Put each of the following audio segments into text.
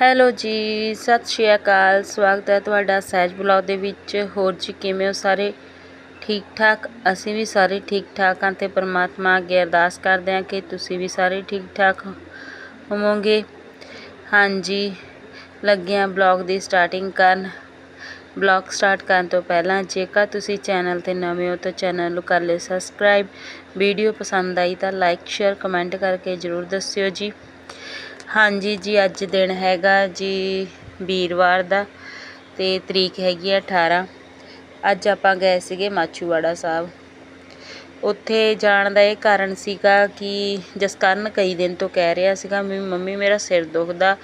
Hello ਜੀ, ਸਤਿ ਸ਼੍ਰੀ ਅਕਾਲ। ਸਵਾਗਤ ਹੈ ਤੁਹਾਡਾ ਸਹਿਜ ਬਲੌਗ ਦੇ ਵਿੱਚ। ਹੋਰ ਜੀ ਕਿਵੇਂ ਹੋ ਸਾਰੇ? ਠੀਕ ਠਾਕ ਅਸੀਂ ਵੀ ਸਾਰੇ ਠੀਕ ਠਾਕ ਹਾਂ ਤੇ ਪਰਮਾਤਮਾ ਅੱਗੇ ਅਰਦਾਸ ਕਰਦੇ ਹਾਂ ਕਿ ਤੁਸੀਂ ਵੀ ਸਾਰੇ ਠੀਕ ਠਾਕ ਹੋਵੋਗੇ। ਹਾਂਜੀ ਲੱਗੇ ਹਾਂ ਬਲੌਗ ਦੀ ਸਟਾਰਟਿੰਗ ਕਰਨ। ਬਲੌਗ ਸਟਾਰਟ ਕਰਨ ਤੋਂ ਪਹਿਲਾਂ ਜੇਕਰ ਤੁਸੀਂ ਚੈਨਲ ਤੇ ਨਵੇਂ ਹੋ ਤਾਂ ਚੈਨਲ ਨੂੰ ਕਰ ਲਿਓ ਸਬਸਕ੍ਰਾਈਬ। ਵੀਡੀਓ ਪਸੰਦ ਆਈ ਤਾਂ ਲਾਈਕ, ਸ਼ੇਅਰ, ਕਮੈਂਟ ਕਰਕੇ ਜਰੂਰ ਦੱਸਿਓ ਜੀ। ਹਾਂਜੀ ਜੀ, ਅੱਜ ਦਿਨ ਹੈਗਾ ਜੀ ਵੀਰਵਾਰ ਦਾ ਅਤੇ ਤਰੀਕ ਹੈਗੀ ਆ 18 ਅੱਜ ਆਪਾਂ ਗਏ ਸੀਗੇ ਮਾਛੂਵਾੜਾ ਸਾਹਿਬ। ਉੱਥੇ ਜਾਣ ਦਾ ਇਹ ਕਾਰਨ ਸੀਗਾ ਕਿ ਜਸਕਰਨ ਕਈ ਦਿਨ ਤੋਂ ਕਹਿ ਰਿਹਾ ਸੀਗਾ, ਵੀ ਮੰਮੀ ਮੇਰਾ ਸਿਰ ਦੁਖਦਾ,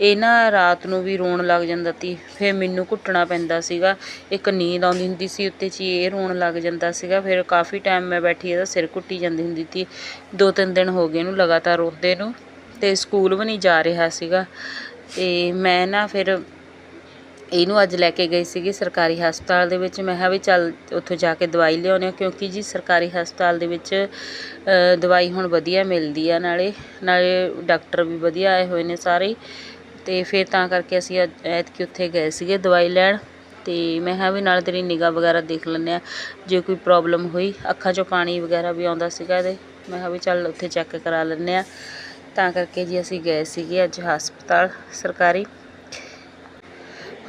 ਇਹ ਨਾ ਰਾਤ ਨੂੰ ਵੀ ਰੋਣ ਲੱਗ ਜਾਂਦਾ ਸੀ, ਫਿਰ ਮੈਨੂੰ ਘੁੱਟਣਾ ਪੈਂਦਾ ਸੀਗਾ, ਇੱਕ ਨੀਂਦ ਆਉਂਦੀ ਹੁੰਦੀ ਸੀ ਉੱਤੇ ਚ ਹੀ ਇਹ ਰੋਣ ਲੱਗ ਜਾਂਦਾ ਸੀਗਾ, ਫਿਰ ਕਾਫੀ ਟਾਈਮ ਮੈਂ ਬੈਠੀ ਇਹਦਾ ਸਿਰ ਘੁੱਟੀ ਜਾਂਦੀ ਹੁੰਦੀ ਸੀ, ਦੋ ਤਿੰਨ ਦਿਨ ਹੋ ਗਏ ਇਹਨੂੰ ਲਗਾਤਾਰ ਰੋਂਦੇ ਨੂੰ। ਅਤੇ ਸਕੂਲ ਵੀ ਨਹੀਂ ਜਾ ਰਿਹਾ ਸੀਗਾ। ਅਤੇ ਮੈਂ ਨਾ ਫਿਰ ਇਹਨੂੰ ਅੱਜ ਲੈ ਕੇ ਗਈ ਸੀਗੀ ਸਰਕਾਰੀ ਹਸਪਤਾਲ ਦੇ ਵਿੱਚ। ਮੈਂ ਕਿਹਾ ਵੀ ਚੱਲ ਉੱਥੋਂ ਜਾ ਕੇ ਦਵਾਈ ਲਿਆਉਂਦੇ ਹਾਂ ਕਿਉਂਕਿ ਜੀ ਸਰਕਾਰੀ ਹਸਪਤਾਲ ਦੇ ਵਿੱਚ ਦਵਾਈ ਹੁਣ ਵਧੀਆ ਮਿਲਦੀ ਆ ਨਾਲੇ ਨਾਲੇ ਡਾਕਟਰ ਵੀ ਵਧੀਆ ਆਏ ਹੋਏ ਨੇ ਸਾਰੇ। ਅਤੇ ਫਿਰ ਤਾਂ ਕਰਕੇ ਅਸੀਂ ਐਤਕੀ ਉੱਥੇ ਗਏ ਸੀਗੇ ਦਵਾਈ ਲੈਣ। ਅਤੇ ਮੈਂ ਕਿਹਾ ਵੀ ਨਾਲ ਤੇਰੀ ਨਿਗਾਹ ਵਗੈਰਾ ਦੇਖ ਲੈਂਦੇ ਆ ਜੇ ਕੋਈ ਪ੍ਰੋਬਲਮ ਹੋਈ, ਅੱਖਾਂ 'ਚੋਂ ਪਾਣੀ ਵਗੈਰਾ ਵੀ ਆਉਂਦਾ ਸੀਗਾ ਇਹਦੇ। ਮੈਂ ਕਿਹਾ ਵੀ ਚੱਲ ਉੱਥੇ ਚੈੱਕ ਕਰਾ ਲੈਂਦੇ ਆ ਤਾਂ ਕਰਕੇ ਜੀ ਅਸੀਂ ਗਏ ਸੀਗੇ ਅੱਜ ਹਸਪਤਾਲ ਸਰਕਾਰੀ।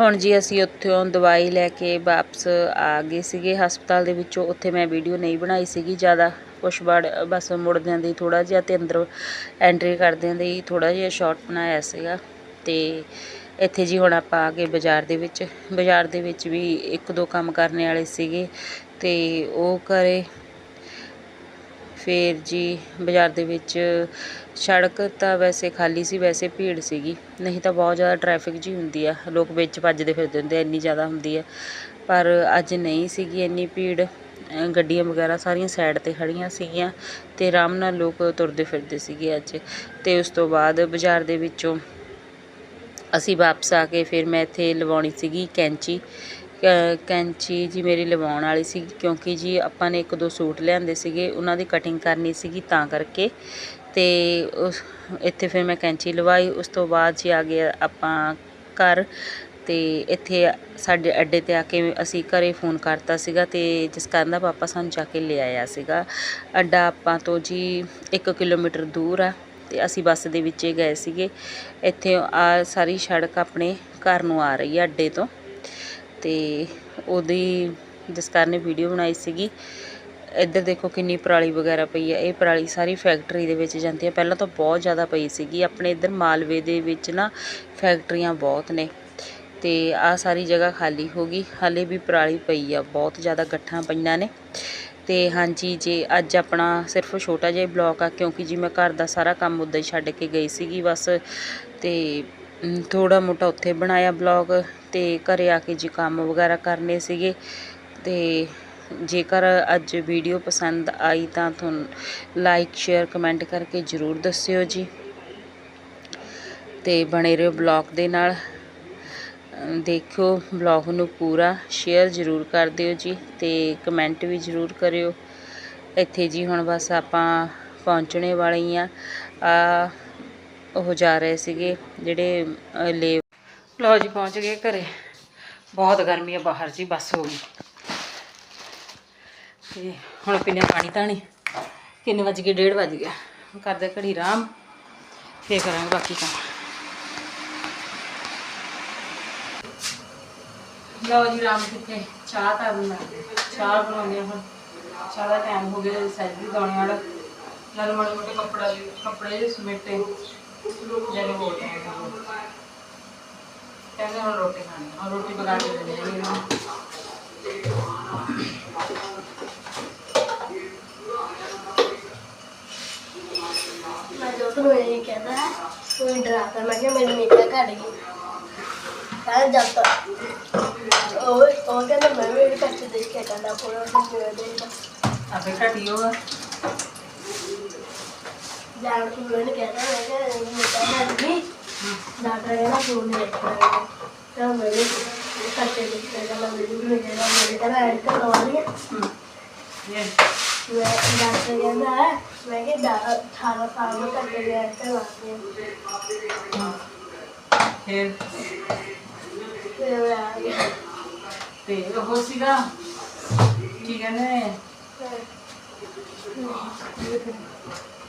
ਹੁਣ ਜੀ ਅਸੀਂ ਉੱਥੋਂ ਦਵਾਈ ਲੈ ਕੇ ਵਾਪਸ ਆ ਗਏ ਸੀਗੇ ਹਸਪਤਾਲ ਦੇ ਵਿੱਚੋਂ। ਉੱਥੇ ਮੈਂ ਵੀਡੀਓ ਨਹੀਂ ਬਣਾਈ ਸੀਗੀ, ਜ਼ਿਆਦਾ ਕੁਛ ਵੜ, ਬਸ ਮੁੜਦਿਆਂ ਦੀ ਥੋੜਾ ਜਿਹਾ ਤੇ ਅੰਦਰ ਐਂਟਰੀ ਕਰਦਿਆਂ ਦੀ ਥੋੜਾ ਜਿਹਾ ਸ਼ਾਰਟ ਬਣਾਇਆ ਸੀਗਾ ਤੇ ਇੱਥੇ ਜੀ ਹੁਣ ਆਪਾਂ ਆ ਗਏ ਬਾਜ਼ਾਰ ਦੇ ਵਿੱਚ। ਬਾਜ਼ਾਰ ਦੇ ਵਿੱਚ ਵੀ ਇੱਕ ਦੋ ਕੰਮ ਕਰਨ ਵਾਲੇ ਸੀਗੇ ਤੇ ਉਹ ਕਰੇ ਫਿਰ ਜੀ ਬਾਜ਼ਾਰ ਦੇ ਵਿੱਚ ਸੜਕ ਤਾਂ ਵੈਸੇ ਖਾਲੀ ਸੀ, ਵੈਸੇ ਭੀੜ ਸੀਗੀ। ਨਹੀਂ ਤਾਂ ਬਹੁਤ ਜ਼ਿਆਦਾ ਟ੍ਰੈਫਿਕ ਜੀ ਹੁੰਦੀ ਆ। ਲੋਕ ਵਿੱਚ ਭੱਜਦੇ ਫਿਰਦੇ ਹੁੰਦੇ ਇੰਨੀ ਜ਼ਿਆਦਾ ਹੁੰਦੀ ਆ। ਪਰ ਅੱਜ ਨਹੀਂ ਸੀਗੀ ਇੰਨੀ ਭੀੜ। ਗੱਡੀਆਂ ਵਗੈਰਾ ਸਾਰੀਆਂ ਸਾਈਡ ਤੇ ਖੜੀਆਂ ਸੀਗੀਆਂ ਤੇ ਆਰਾਮ ਨਾਲ ਲੋਕ ਤੁਰਦੇ ਫਿਰਦੇ ਸੀਗੇ ਅੱਜ। ਤੇ ਉਸ ਤੋਂ ਬਾਅਦ ਬਾਜ਼ਾਰ ਦੇ ਵਿੱਚੋਂ ਅਸੀਂ ਵਾਪਸ ਆ ਕੇ ਫਿਰ ਮੈਂ ਇੱਥੇ ਲਵਾਉਣੀ ਸੀਗੀ ਕੈਂਚੀ। ਕੈਂਚੀ ਜੀ ਮੇਰੀ ਲਵਾਉਣ ਵਾਲੀ ਸੀ ਕਿਉਂਕਿ ਜੀ ਆਪਾਂ ਨੇ ਇੱਕ ਦੋ ਸੂਟ ਲਿਆਂਦੇ ਸੀਗੇ, ਉਹਨਾਂ ਦੀ ਕਟਿੰਗ ਕਰਨੀ ਸੀਗੀ ਤਾਂ ਕਰਕੇ। ਤੇ ਉਸ, ਇੱਥੇ ਫਿਰ ਮੈਂ ਕੈਂਚੀ ਲਵਾਈ, ਉਸ ਤੋਂ ਬਾਅਦ ਜੀ ਆ ਗਏ ਆਪਾਂ ਘਰ। ਤੇ ਇੱਥੇ ਸਾਡੇ ਅੱਡੇ ਤੇ ਆ ਕੇ ਅਸੀਂ ਘਰੇ ਫੋਨ ਕਰਤਾ ਸੀਗਾ ਤੇ ਜਿਸ ਕਾਰਨ ਦਾ ਪਾਪਾ ਸਾਨੂੰ ਜਾ ਕੇ ਲੈ ਆਇਆ ਸੀਗਾ। ਅੱਡਾ ਆਪਾਂ ਤੋਂ ਜੀ 1 ਕਿਲੋਮੀਟਰ ਦੂਰ ਆ ਤੇ ਅਸੀਂ ਬੱਸ ਦੇ ਵਿੱਚ ਗਏ ਸੀਗੇ। ਇੱਥੇ ਆ ਸਾਰੀ ਸੜਕ ਆਪਣੇ ਘਰ ਨੂੰ ਆ ਰਹੀ ਆ ਅੱਡੇ ਤੋਂ। ਤੇ ਉਹਦੀ ਜਿਸ ਕਾਰਨ ਵੀਡੀਓ ਬਣਾਈ ਸੀਗੀ, ਇੱਧਰ ਦੇਖੋ ਕਿੰਨੀ ਪਰਾਲੀ ਵਗੈਰਾ ਪਈ ਆ। ਇਹ ਪਰਾਲੀ ਸਾਰੀ ਫੈਕਟਰੀ ਦੇ ਵਿੱਚ ਜਾਂਦੀ ਆ। ਪਹਿਲਾਂ ਤਾਂ ਬਹੁਤ ਜ਼ਿਆਦਾ ਪਈ ਸੀਗੀ। ਆਪਣੇ ਇੱਧਰ ਮਾਲਵੇ ਦੇ ਵਿੱਚ ਨਾ ਫੈਕਟਰੀਆਂ ਬਹੁਤ ਨੇ। ਤੇ ਆ ਸਾਰੀ ਜਗ੍ਹਾ ਖਾਲੀ ਹੋ ਗਈ। ਹਾਲੇ ਵੀ ਪਰਾਲੀ ਪਈ ਆ। ਬਹੁਤ ਜ਼ਿਆਦਾ ਗੱਠਾਂ ਪਈਆਂ ਨੇ। ਤੇ ਹਾਂਜੀ, ਜੇ ਅੱਜ ਆਪਣਾ ਸਿਰਫ ਛੋਟਾ ਜਿਹਾ ਬਲੌਗ ਆ, ਕਿਉਂਕਿ ਜੀ ਮੈਂ ਘਰ ਦਾ ਸਾਰਾ ਕੰਮ ਉੱਦਾਂ ਹੀ ਛੱਡ ਕੇ ਗਈ ਸੀਗੀ ਬਸ। ਤੇ ਥੋੜਾ ਮੋਟਾ ਉੱਥੇ ਬਣਾਇਆ ਬਲੌਗ ਤੇ ਘਰੇ ਆ ਕੇ ਜੀ ਕੰਮ ਵਗੈਰਾ ਕਰਨੇ ਸੀਗੇ ਤੇ ਜੇਕਰ ਅੱਜ ਵੀਡੀਓ ਪਸੰਦ ਆਈ ਤਾਂ ਤੁਹਾਨੂੰ ਲਾਈਕ ਸ਼ੇਅਰ ਕਮੈਂਟ ਕਰਕੇ ਜਰੂਰ ਦੱਸਿਓ ਜੀ। ਤੇ ਬਣੇ ਰਹੋ ਬਲੌਗ ਦੇ ਨਾਲ। ਦੇਖਿਓ ਬਲੌਗ ਨੂੰ ਪੂਰਾ ਸ਼ੇਅਰ ਜ਼ਰੂਰ ਕਰ ਦਿਓ ਜੀ ਤੇ ਕਮੈਂਟ ਵੀ ਜ਼ਰੂਰ ਕਰਿਓ। ਇੱਥੇ ਜੀ ਹੁਣ ਬਸ ਆਪਾਂ ਪਹੁੰਚਣੇ ਵਾਲੇ ਹੀ ਆ ਆ ਉਹ ਜਾ ਰਹੇ ਸੀਗੇ, ਜਿਹੜੇ ਲੇ ਲਓ ਜੀ, ਪਹੁੰਚ ਗਏ ਘਰੇ। ਬਹੁਤ ਗਰਮੀ ਆ ਬਾਹਰ ਜੀ, ਬਸ ਹੋ ਗਈ। ਤੇ ਹੁਣ ਪੀਨੇ ਪਾਣੀ ਤਾਣੀ ਕਿੰਨੇ ਵੱਜ ਗਏ? 1:30 ਵੱਜ ਗਿਆ। ਕਰਦੇ ਘੜੀ ਆਰਾਮ। ਫੇਰ ਕਰਾਂਗੇ ਬਾਕੀ ਕੰਮ। ਲਓ ਜੀ, ਰਾਮ ਕਿੱਥੇ? ਚਾਹ ਤਾਂ ਬਣਾ ਚਾਹ ਬਣਾਉਂਦੇ ਹੁਣ। ਚਾਹ ਦਾ ਟਾਈਮ ਹੋ ਗਿਆ ਸੈਜ ਵੀ ਵਾਲਾ ਨਾਲ ਮਾੜੇ ਮੋਟੇ ਕੱਪੜਾ ਕੱਪੜੇ ਜਿਹੇ ਸਮੇਟੇ ਜਿਹੜੇ ਹੋ ਕਹਿੰਦੇ ਹੁਣ ਰੋਟੀ ਖਾਣੀ ਹੁਣ ਰੋਟੀ ਪਕਾ ਕੇ ਦੇ ਦੇਣੀ ਮੈਂ ਦੋਸਤ ਨੂੰ ਇਹ ਕਹਿੰਦਾ ਕੋਈ ਡਰਾਤਾ ਮੈਂ ਕਿਹਾ ਮੇਰੀ ਨੀਂਦ ਘਟ ਗਈ ਕਹਿੰਦਾ ਜਦ ਤੱਕ। ਉਹ ਉਹ ਕਹਿੰਦਾ ਮੈਂ ਵੀ ਕੱਚ ਦੇਖ ਕੇ ਕਹਿੰਦਾ ਉਹ ਜਿਵੇਂ ਦੇਖਦਾ ਆਪੇ ਘਟੀ ਹੋਗਾ ਜਾਣ ਕੇ ਮੈਨੂੰ ਕਹਿੰਦਾ ਮੈਂ ਕਿਹਾ ਨੀਂਦ ਘਟ ਗਈ ਡਾਕਟਰ ਕਹਿੰਦਾ ਫੋਨ ਨਹੀਂ ਦੇਖਣਾ ਤਾਂ ਮੈਂ ਵੀ ਕੱਚ ਦੇਖ ਕੇ ਕਹਿੰਦਾ ਮੈਨੂੰ ਵੀ ਕਹਿੰਦਾ ਮੇਰੇ ਕਹਿੰਦਾ ਐਡ ਕਰਵਾ ਲਈ ਇਹ ਮੈਂ ਡਾਕਟਰ ਕਹਿੰਦਾ ਮੈਂ ਕਿਹਾ 18 ਸਾਲ ਦਾ ਕੱਚ ਦੇ ਐਡ ਕਰਵਾ ਲਈ ਫਿਰ? ਮੈਂ ਤੇ ਉਹ ਸੀਗਾ ਕੀ ਕਹਿੰਦੇ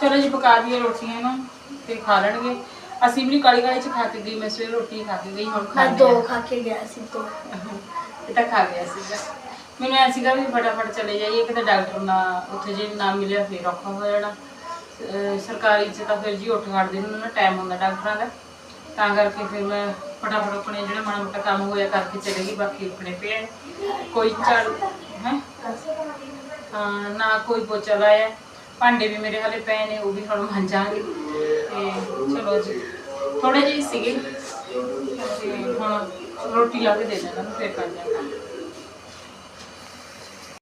ਚਲੋ ਜੀ ਪਕਾ ਦਈਏ ਰੋਟੀਆਂ ਇਹਨਾਂ ਤੇ ਖਾ ਲੈਣਗੇ। ਅਸੀਂ ਵੀ ਕਾਲੀ ਕਾਲੀ ਚ ਖਾ ਕੇ ਗਈ ਮੈਂ ਸਵੇਰ ਰੋਟੀ ਖਾ ਕੇ ਗਈ ਹੁਣ ਖਾ ਮੈਂ ਦੋ ਖਾ ਕੇ ਗਿਆ ਸੀ ਦੋ। ਇਹ ਤਾਂ ਖਾ ਗਿਆ ਸੀਗਾ। ਮੈਨੂੰ ਐ ਸੀਗਾ ਵੀ ਫਟਾਫਟ ਚਲੇ ਜਾਈਏ ਕਿਤੇ ਡਾਕਟਰ ਨਾ ਉੱਥੇ ਜੇ ਨਾ ਮਿਲਿਆ ਫੇਰ ਔਖਾ ਹੋ ਜਾਣਾ। ਸਰਕਾਰੀ ਚ ਤਾਂ ਫਿਰ ਜੀ ਉੱਠ ਖੜਦੇ ਨੂੰ ਨਾ ਟਾਈਮ ਹੁੰਦਾ ਡਾਕਟਰਾਂ ਦਾ। ਤਾਂ ਕਰਕੇ ਫਿਰ ਮੈਂ ਫਟਾਫਟ ਆਪਣੇ ਜਿਹੜਾ ਮਾੜਾ ਮੋਟਾ ਕੰਮ ਹੋਇਆ ਕਰਕੇ ਚਲੇ ਗਈ ਬਾਕੀ ਆਪਣੇ ਪਏ ਕੋਈ ਝਾੜੂ ਹੈ ਨਾ ਕੋਈ ਪੋਚਾ ਲਾਇਆ। ਭਾਂਡੇ ਵੀ ਮੇਰੇ ਹਲੇ ਪਏ ਨੇ, ਉਹ ਵੀ ਹੁਣ ਮਾਂਜਾਂਗੇ ਤੇ ਚਲੋ ਜੀ ਥੋੜੇ ਜਿਹੇ ਸੀਗੇ। ਤੇ ਹੁਣ ਰੋਟੀ ਲਾ ਕੇ ਦੇ ਦੇਣਾ ਫਿਰ ਕਰ ਜਾਣਾ